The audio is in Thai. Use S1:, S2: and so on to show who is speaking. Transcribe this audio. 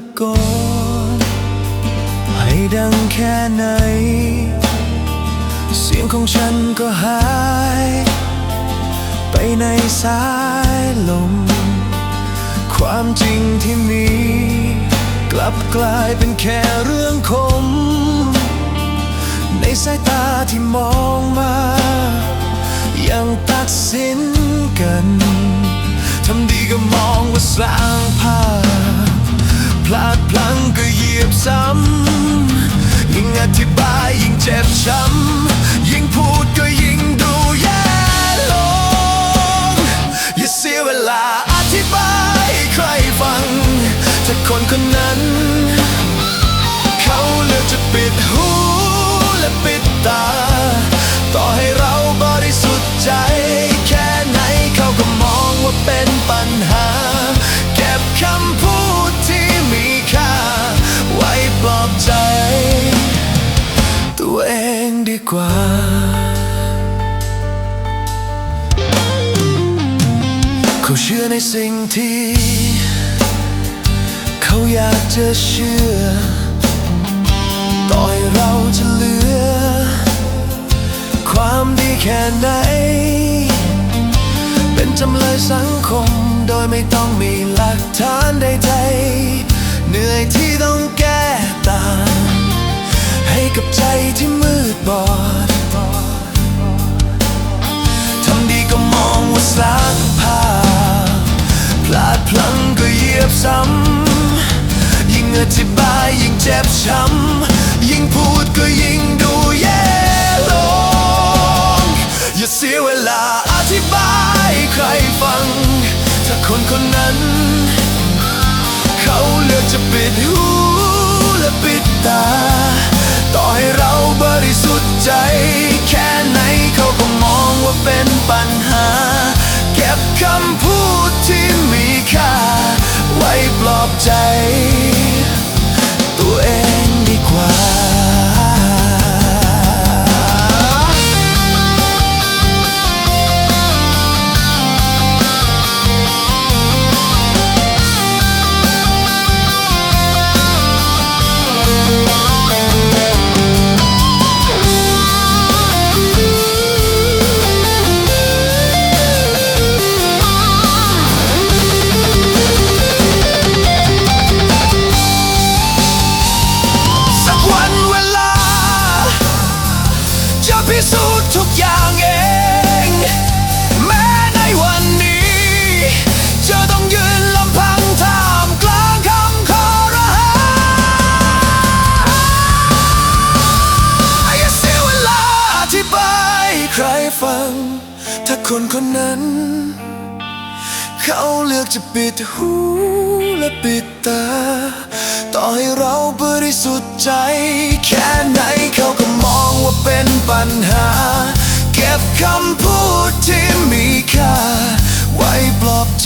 S1: ะโกนให้ดังแค่ไหน เสียงของฉันก็หาย ไปในสายลม ความจริงที่มี กลับกลายเป็นแค่เรื่องคม ในสายตาที่มองมา ยังตัดสินกัน ทำดีก็มองว่าสร้างภาพ เจ็บช้ำยิ่งพูดก็ยิ่งดูแย่ลง อย่าเสียเวลาอธิบายให้ใครฟัง ถ้าคนคนนั้น เขาเลือกจะปิดหูและปิดตา ต่อให้ กว่าเขาเชื่อในสิ่งที่ เขาอยากจะเชื่อ ต่อให้เราจะเหลือ ความดีแค่ไหน เป็นจำเลยสังคมโดยไม่ต้องมีหลักฐานใดๆเหนื่อยที่ต้องแก้ต่างให้กับใจที่มืด บอดทำดีก็มองว่าสร้างภาพพลาดพลั้งก็เหยียบซ้ำยิ่งอธิบายยิ่งเจ็บช้ำยิ่งพูดก็ยิ่งดูแย่ลงอย่าเสียเวลาอธิบายให้ใครฟัง ถ้าคนคนนั้น เขาเลือกจะปิดหูและปิดตา ต่อให้เราบริสุทธิ์ใจ อย่างเอง แม้ในวันนี้จะต้องยืนลำพังท่ามกลางคำคอรหาอย่าเสียเวลาอธิบายให้ใครฟัง ถ้าคนคนนั้น เขาเลือกจะปิดหูและปิดตา ต่อให้เราบริสุทธิ์ใจ แค่ไหนเขาก็มองว่าเป็นปัญหา เก็บคำพูดที่มีค่า ไว้ปลอบใจ